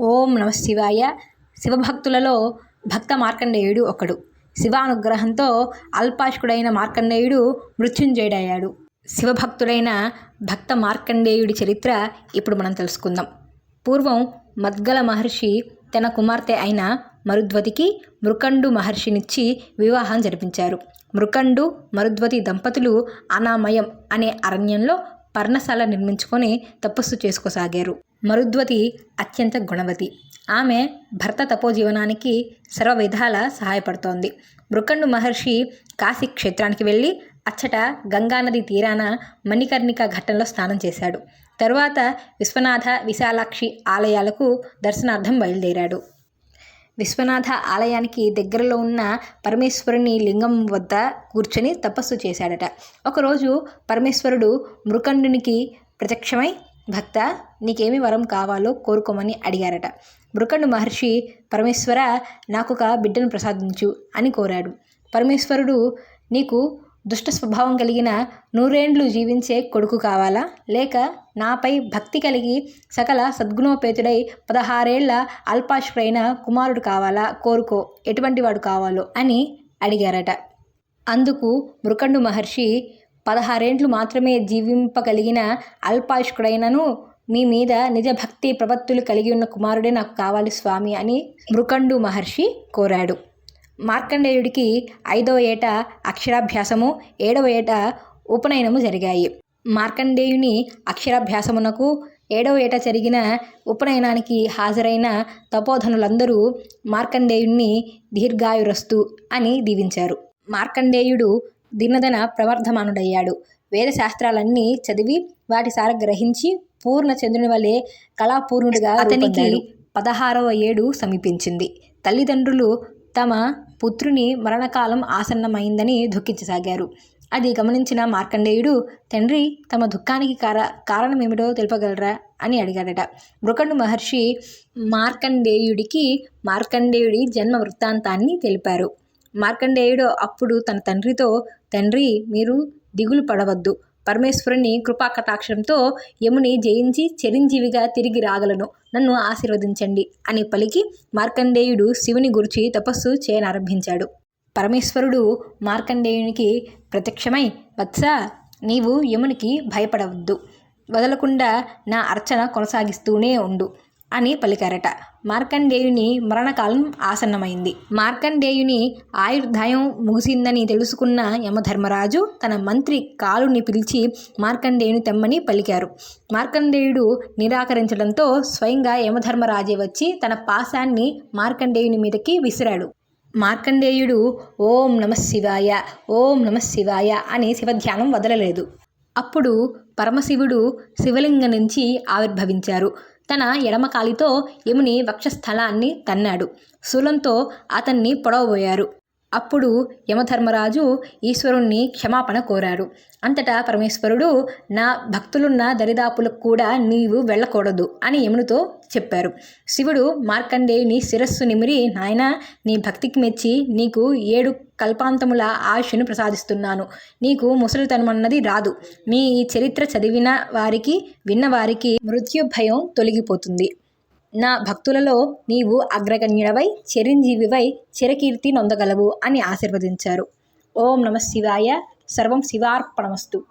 ఓం నమ శివాయ. శివభక్తులలో భక్త మార్కండేయుడు ఒకడు. శివానుగ్రహంతో అల్పాష్కుడైన మార్కండేయుడు మృత్యుంజయుడయ్యాడు. శివభక్తుడైన భక్త మార్కండేయుడి చరిత్ర ఇప్పుడు మనం తెలుసుకుందాం. పూర్వం మద్గల మహర్షి తన కుమార్తె అయిన మరుద్వతికి మృకండు మహర్షినిచ్చి వివాహం జరిపించారు. మృకండు మరుద్వతి దంపతులు అనామయం అనే అరణ్యంలో పర్ణశాల నిర్మించుకొని తపస్సు చేసుకోసాగారు. మరుద్వతి అత్యంత గుణవతి. ఆమె భర్త తపోజీవనానికి సర్వ విధాల సహాయపడుతోంది. మృకండు మహర్షి కాశీ క్షేత్రానికి వెళ్ళి అచ్చట గంగానది తీరాన మణికర్ణిక ఘట్టంలో స్నానం చేశాడు. తరువాత విశ్వనాథ విశాలాక్షి ఆలయాలకు దర్శనార్థం బయలుదేరాడు. విశ్వనాథ ఆలయానికి దగ్గరలో ఉన్న పరమేశ్వరుని లింగం వద్ద కూర్చొని తపస్సు చేశాడట. ఒకరోజు పరమేశ్వరుడు మృకండునికి ప్రత్యక్షమై భక్త నీకేమి వరం కావాలో కోరుకోమని అడిగారట. బృకండు మహర్షి పరమేశ్వర నాకొక బిడ్డను ప్రసాదించు అని కోరాడు. పరమేశ్వరుడు నీకు దుష్ట స్వభావం కలిగిన నూరేండ్లు జీవించే కొడుకు కావాలా? లేక నాపై భక్తి కలిగి సకల సద్గుణోపేతుడై పదహారేళ్ళ అల్పాశ్వరైన కుమారుడు కావాలా? కోరుకో. ఎటువంటి వాడు కావాలో? అని అడిగారట. అందుకు మృకండు మహర్షి పదహారేండ్లు మాత్రమే జీవింపగలిగిన అల్పాయుష్కుడైనను మీ మీద నిజ భక్తి ప్రపత్తులు కలిగి ఉన్న కుమారుడే నాకు కావాలి స్వామి అని మృకండు మహర్షి కోరాడు. మార్కండేయుడికి ఐదవ ఏట అక్షరాభ్యాసము ఏడవ ఏట ఉపనయనము జరిగాయి. మార్కండేయుని అక్షరాభ్యాసమునకు ఏడవ ఏట జరిగిన ఉపనయనానికి హాజరైన తపోధనులందరూ మార్కండేయుణ్ణి దీర్ఘాయురస్తు అని దీవించారు. మార్కండేయుడు దినదన ప్రవర్ధమానుడయ్యాడు. వేదశాస్త్రాలన్నీ చదివి వాటి సార గ్రహించి పూర్ణ చంద్రుని వలె కళాపూర్ణుడిగా అతనికి పదహారవ ఏడు సమీపించింది. తల్లిదండ్రులు తమ పుత్రుని మరణకాలం ఆసన్నమైందని దుఃఖించసాగారు. అది గమనించిన మార్కండేయుడు తండ్రి తమ దుఃఖానికి కార కారణం ఏమిటో తెలుపగలరా? అని అడిగాడట. మృకండు మహర్షి మార్కండేయుడికి మార్కండేయుడి జన్మ వృత్తాంతాన్ని తెలిపారు. మార్కండేయుడు అప్పుడు తన తండ్రితో తండ్రి మీరు దిగులు పడవద్దు. పరమేశ్వరుని కృపాకటాక్షంతో యముని జయించి చిరంజీవిగా తిరిగి రాగలను. నన్ను ఆశీర్వదించండి అని పలికి మార్కండేయుడు శివుని గురించి తపస్సు చేయనారంభించాడు. పరమేశ్వరుడు మార్కండేయునికి ప్రత్యక్షమై వత్స నీవు యమునికి భయపడవద్దు. వదలకుండా నా అర్చన కొనసాగిస్తూనే ఉండు. అని పలికారట. మార్కండేయుని మరణకాలం ఆసన్నమైంది. మార్కండేయుని ఆయుర్దాయం ముగిసిందని తెలుసుకున్న యమధర్మరాజు తన మంత్రి కాలుని పిలిచి మార్కండేయుని తెమ్మని పలికారు. మార్కండేయుడు నిరాకరించడంతో స్వయంగా యమధర్మరాజే వచ్చి తన పాశాన్ని మార్కండేయుని మీదకి విసిరాడు. మార్కండేయుడు ఓం నమ శివాయ ఓం నమ శివాయ అని శివధ్యానం వదలలేదు. అప్పుడు పరమశివుడు శివలింగం నుంచి ఆవిర్భవించారు. తన ఎడమకాలితో యముని వక్షస్థలాన్ని తన్నాడు. శూలంతో అతన్ని పొడవబోయారు. అప్పుడు యమధర్మరాజు ఈశ్వరుణ్ణి క్షమాపణ కోరారు అంతటా పరమేశ్వరుడు నా భక్తులున్న దరిదాపులకు కూడా నీవు వెళ్ళకూడదు అని యమునితో చెప్పారు. శివుడు మార్కండేయుని శిరస్సు నిమిరి నాయన నీ భక్తికి మెచ్చి నీకు ఏడు కల్పాంతముల ఆయుష్ను ప్రసాదిస్తున్నాను. నీకు ముసలితనమన్నది రాదు. మీ ఈ చరిత్ర చదివిన వారికి విన్నవారికి మృత్యు భయం తొలగిపోతుంది. నా భక్తులలో నీవు అగ్రగణ్యుడవై చిరంజీవివై చిరకీర్తి నొందగలవు అని ఆశీర్వదించారు. ఓం నమ శివాయ. సర్వం శివార్పణమస్తు.